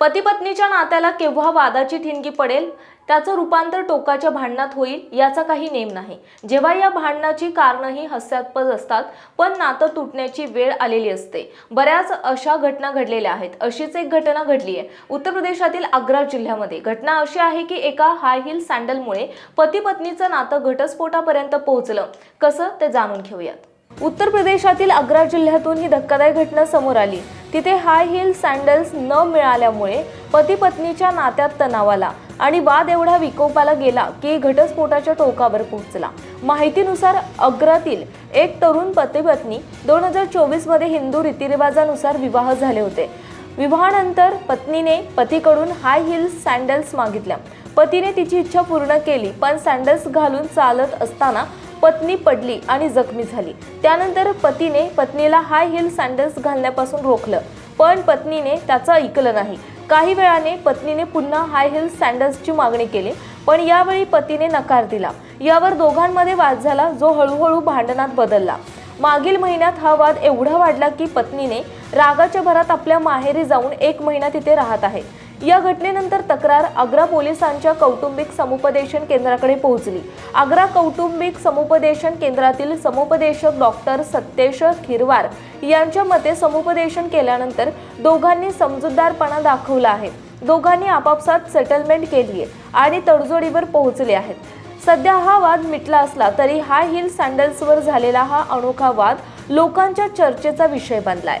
पती पत्नीच्या नात्याला केव्हा वादाची ठिणगी पडेल त्याचं रूपांतर टोकाच्या भांडणात होईल याचा काही नेम नाही. जेव्हा या भांडणाची कारणंही हास्यास्पद असतात पण नातं तुटण्याची वेळ आलेली असते. बऱ्याच अशा घटना घडलेल्या आहेत. अशीच एक घटना घडली आहे. उत्तर प्रदेशातील आग्रा जिल्ह्यामध्ये. घटना अशी आहे की एका हाय हिल सँडलमुळे पती पत्नीचं नातं घटस्फोटापर्यंत पोहोचलं. कसं ते जाणून घेऊयात. उत्तर प्रदेशातील आग्रा जिल्ह्यातून ही धक्कादायक घटना समोर आली. तिथे हाय हिल सँडल्स न मिळाल्यामुळे पती पत्नीच्या नात्यात तणाव आला आणि वाद एवढा विकोपाला गेला की घटस्फोटाच्या टोकावर पोहोचला. माहितीनुसार आग्रातील एक तरुण पती पत्नी दोन हजार चोवीसमध्ये हिंदू रीतिरिवाजानुसार विवाह झाले होते. विवाहानंतर पत्नीने पतीकडून हाय हिल्स सँडल्स मागितल्या. पतीने तिची इच्छा पूर्ण केली पण सँडल्स घालून चालत असताना पत्नी पडली आणि जखमी झाली. त्यानंतर पतीने पत्नीला हाय हिल सँडल्स घालण्यापासून रोखलं. पण पत्नीने त्याचं ऐकलं नाही. काही वेळाने पत्नीने पुन्हा हाय हिल सँडल्सची मागणी केली पण यावेळी पतीने नकार दिला. यावर दोघांमध्ये वाद झाला जो हळूहळू भांडणात बदलला. मागील महिन्यात हा वाद एवढा वाढला की पत्नीने रागाच्या भरात आपल्या माहेरी जाऊन एक महिना तिथे राहत आहे. या घटनेनंतर तक्रार आग्रा पोलिसांच्या कौटुंबिक समुपदेशन केंद्राकडे पोहोचली. आग्रा कौटुंबिक समुपदेशन केंद्रातील समुपदेशक डॉक्टर सत्येश खिरवार यांच्या मते समुपदेशन केल्यानंतर दोघांनी समजूतदारपणा दाखवला आहे. दोघांनी आपापसात सेटलमेंट केली आहे आणि तडजोडीवर पोहोचले आहेत. सध्या हा वाद मिटला असला तरी हाय हिल सँडल्सवर झालेला हा अनोखा वाद लोकांच्या चर्चेचा विषय बनलाय.